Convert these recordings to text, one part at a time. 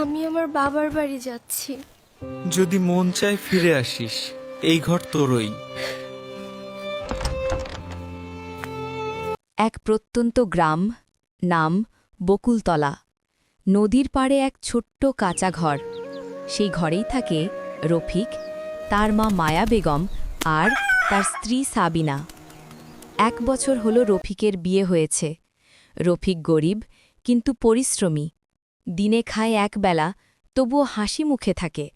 আমি আমার বাবার বাড়ি যাচ্ছি। যদি মন চায় ফিরে আসিস এই ঘর তোরই। এক প্রত্যন্ত গ্রাম নাম বকুলতলা। নদীর পাড়ে এক ছোট্ট কাঁচা ঘর। সেই ঘরেই থাকে রফিক তার মা মায়া বেগম আর তার স্ত্রী সাবিনা। এক বছর হলো রফিকের বিয়ে হয়েছে। রফিক গরিব কিন্তু পরিশ্রমী। দিনে খায় একবেলা তবুও হাসি মুখে থাকে।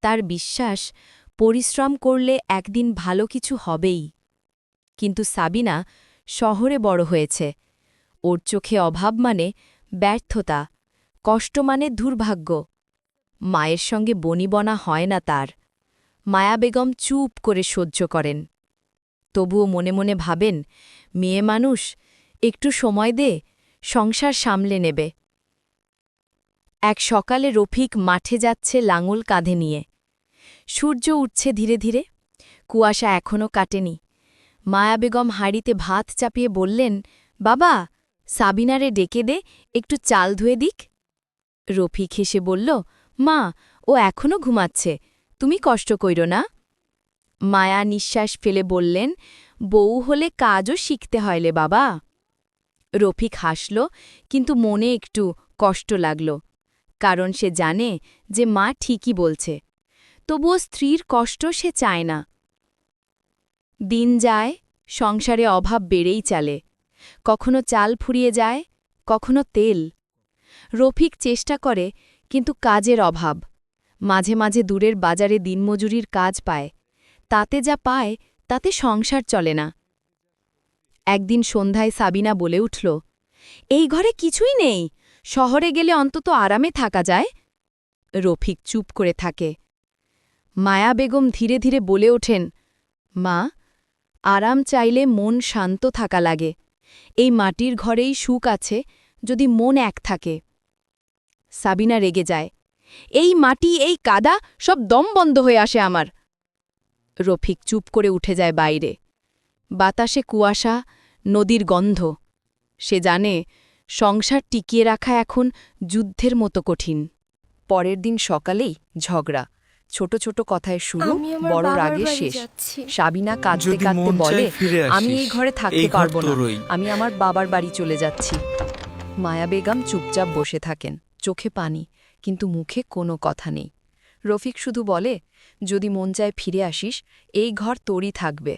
তার বিশ্বাস, পরিশ্রম করলে একদিন ভালো কিছু হবেই। কিন্তু সাবিনা শহরে বড় হয়েছে। ওর চোখে অভাব মানে ব্যর্থতা, কষ্ট মানে দুর্ভাগ্য। মায়ের সঙ্গে বনিবনা হয় না তার। মায়া বেগম চুপ করে সহ্য করেন। তবুও মনে মনে ভাবেন, মেয়ে মানুষ, একটু সময় দে, সংসার সামলে নেবে। এক সকালে রফিক মাঠে যাচ্ছে লাঙল কাঁধে নিয়ে। সূর্য উঠছে ধীরে ধীরে। কুয়াশা এখনও কাটেনি। মায়া বেগম হাঁড়িতে ভাত চাপিয়ে বললেন, বাবা, সাবিনারে ডেকে দে, একটু চাল ধুয়ে দিক। রফিক হেসে বলল, মা, ও এখনও ঘুমাচ্ছে, তুমি কষ্ট কইর না। মায়া নিঃশ্বাস ফেলে বললেন, বউ হলে কাজও শিখতে হয়লে বাবা। রফিক হাসল, কিন্তু মনে একটু কষ্ট লাগল। কারণ সে জানে যে মা ঠিকই বলছে। তবুও স্ত্রীর কষ্ট সে চায় না। দিন যায়, সংসারে অভাব বেড়েই চালে। কখনো চাল ফুরিয়ে যায়, কখনো তেল। রফিক চেষ্টা করে, কিন্তু কাজের অভাব। মাঝে মাঝে দূরের বাজারে দিনমজুরির কাজ পায়। তাতে যা পায়, তাতে সংসার চলে না। একদিন সন্ধ্যায় সাবিনা বলে উঠল, এই ঘরে কিছুই নেই। শহরে গেলে অন্তত আরামে থাকা যায়? রফিক চুপ করে থাকে। মায়া বেগম ধীরে ধীরে বলে ওঠেন, মা, আরাম চাইলে মন শান্ত থাকা লাগে। এই মাটির ঘরেই সুখ আছে, যদি মন এক থাকে সাবিনা রেগে যায়, এই মাটি, এই কাদা সব দম বন্ধ হয়ে আসে আমার রফিক চুপ করে উঠে যায় বাইরে। বাতাসে কুয়াশা, নদীর গন্ধ। সে জানে সংসার টিকিয়ে রাখা এখন যুদ্ধের মতো কঠিন। পরের দিন সকালেই ঝগড়া। ছোট ছোট কথায় শুরু বড় রাগে শেষ। সাবিনা কাঁদতে কাঁদতে বলে আমি এই ঘরে থাকতে পারব না। আমি আমার বাবার বাড়ি চলে যাচ্ছি। মায়া বেগম চুপচাপ বসে থাকেন চোখে পানি কিন্তু মুখে কোনো কথা নেই। রফিক শুধু বলে যদি মন চায় ফিরে আসিস এই ঘর তোরই থাকবে।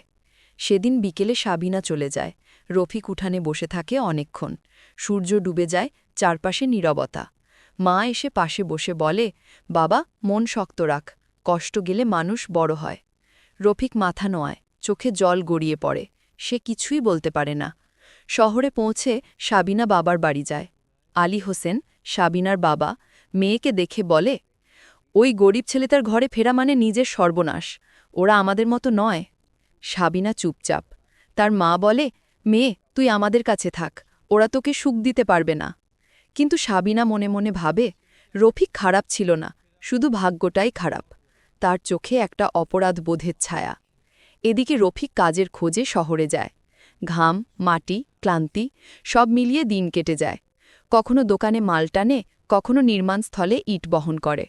সেদিন বিকেলে সাবিনা চলে যায়। রফিক উঠানে বসে থাকে অনেকক্ষণ। সূর্য ডুবে যায় চারপাশে নীরবতা। মা এসে পাশে বসে বলে, বাবা, মন শক্ত রাখ, কষ্ট গেলে মানুষ বড় হয়। রফিক মাথা নোয়ায়, চোখে জল গড়িয়ে পড়ে, সে কিছুই বলতে পারে না। শহরে পৌঁছে সাবিনা বাবার বাড়ি যায়। আলী হোসেন, সাবিনার বাবা, মেয়েকে দেখে বলে, ওই গরিব ছেলে তার ঘরে ফেরা মানে নিজের সর্বনাশ, ওরা আমাদের মতো নয়। সাবিনা চুপচাপ, তার মা বলে মেয়ে, তুই আমাদের কাছে থাক, ওরা তোকে সুখ দিতে পারবে না। কিন্তু সাবিনা মনে মনে ভাবে, রফিক খারাপ ছিল না, শুধু ভাগ্যটাই খারাপ। তার চোখে একটা অপরাধ বোধের ছায়া। এদিকে রফিক কাজের খোঁজে শহরে যায়। ঘাম, মাটি, ক্লান্তি, সব মিলিয়ে দিন কেটে যায়। কখনো দোকানে মাল টানে, কখনো নির্মাণস্থলে ইট বহন করে।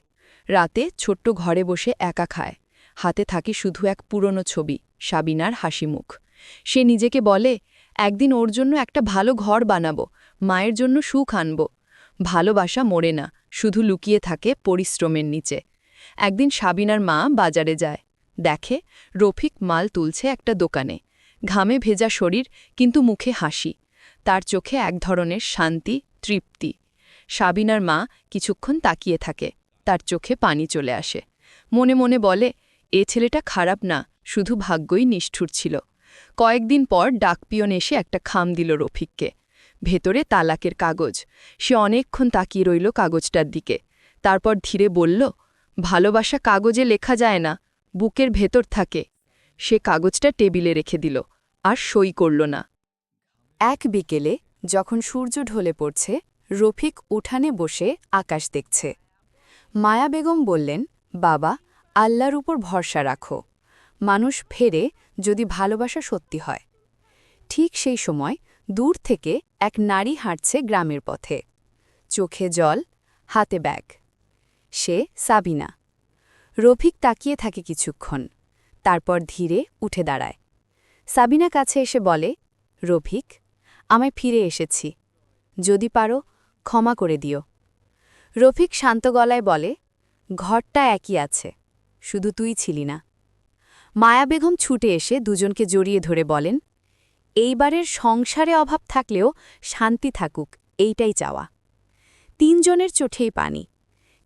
রাতে ছোট্ট ঘরে বসে একা খায়। হাতে থাকে শুধু এক পুরনো ছবি, সাবিনার হাসিমুখ। সে নিজেকে বলে একদিন ওর জন্য একটা ভালো ঘর বানাবো, মায়ের জন্য সুখ আনব। ভালোবাসা মরে না, শুধু লুকিয়ে থাকে পরিশ্রমের নিচে। একদিন সাবিনার মা বাজারে যায়। দেখে রফিক মাল তুলছে একটা দোকানে। ঘামে ভেজা শরীর, কিন্তু মুখে হাসি। তার চোখে এক ধরনের শান্তি, তৃপ্তি। সাবিনার মা কিছুক্ষণ তাকিয়ে থাকে। তার চোখে পানি চলে আসে। মনে মনে বলে, এ ছেলেটা খারাপ না, শুধু ভাগ্যই নিষ্ঠুর ছিল। কয়েকদিন পর ডাকপিয়ন এসে একটা খাম দিল রফিককে। ভেতরে তালাকের কাগজ। সে অনেকক্ষণ তাকিয়ে রইল কাগজটার দিকে। তারপর ধীরে বলল, ভালোবাসা কাগজে লেখা যায় না, বুকের ভেতর থাকে। সে কাগজটা টেবিলে রেখে দিল, আর সই করল না। এক বিকেলে যখন সূর্য ঢলে পড়ছে, রফিক উঠানে বসে আকাশ দেখছে। মায়া বেগম বললেন, বাবা, আল্লাহর উপর ভরসা রাখো। মানুষ ফেরে যদি ভালোবাসা সত্যি হয়। ঠিক সেই সময় দূর থেকে এক নারী হাঁটছে গ্রামের পথে। চোখে জল, হাতে ব্যাগ। সে সাবিনা। রফিক তাকিয়ে থাকে কিছুক্ষণ, তারপর ধীরে উঠে দাঁড়ায়। সাবিনা কাছে এসে বলে, রফিক, আমায় ফিরে এসেছি। যদি পারো, ক্ষমা করে দিও। রফিক শান্ত গলায় বলে, ঘরটা একই আছে, শুধু তুই ছিলি না। মায়া বেগম ছুটে এসে দুজনকে জড়িয়ে ধরে বলেন, এইবারের সংসারে অভাব থাকলেও শান্তি থাকুক, এইটাই চাওয়া। তিনজনের চোখেই পানি,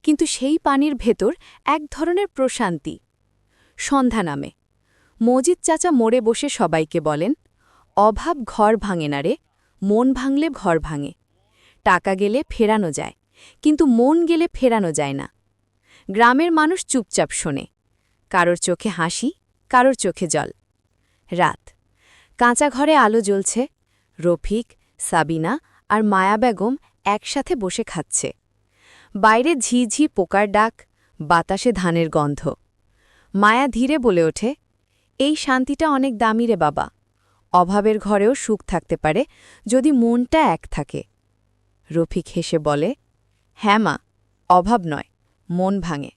কিন্তু সেই পানির ভেতর এক ধরনের প্রশান্তি। সন্ধ্যা নামে। মজিদ চাচা মোড়ে বসে সবাইকে বলেন, অভাব ঘর ভাঙে না রে, মন ভাঙলে ঘর ভাঙে। টাকা গেলে ফেরানো যায়, কিন্তু মন গেলে ফেরানো যায় না। গ্রামের মানুষ চুপচাপ শোনে। কারোর চোখে হাসি কারোর চোখে জল। রাত। কাঁচা ঘরে আলো জ্বলছে। রফিক, সাবিনা আর মায়া বেগম একসাথে বসে খাচ্ছে। বাইরে ঝিঝি পোকার ডাক, বাতাসে ধানের গন্ধ। মায়া ধীরে বলে ওঠে, এই শান্তিটা অনেক দামি রে বাবা। অভাবের ঘরেও সুখ থাকতে পারে যদি মনটা এক থাকে। রফিক হেসে বলে হ্যাঁ মা, অভাব নয়, মন ভাঙে।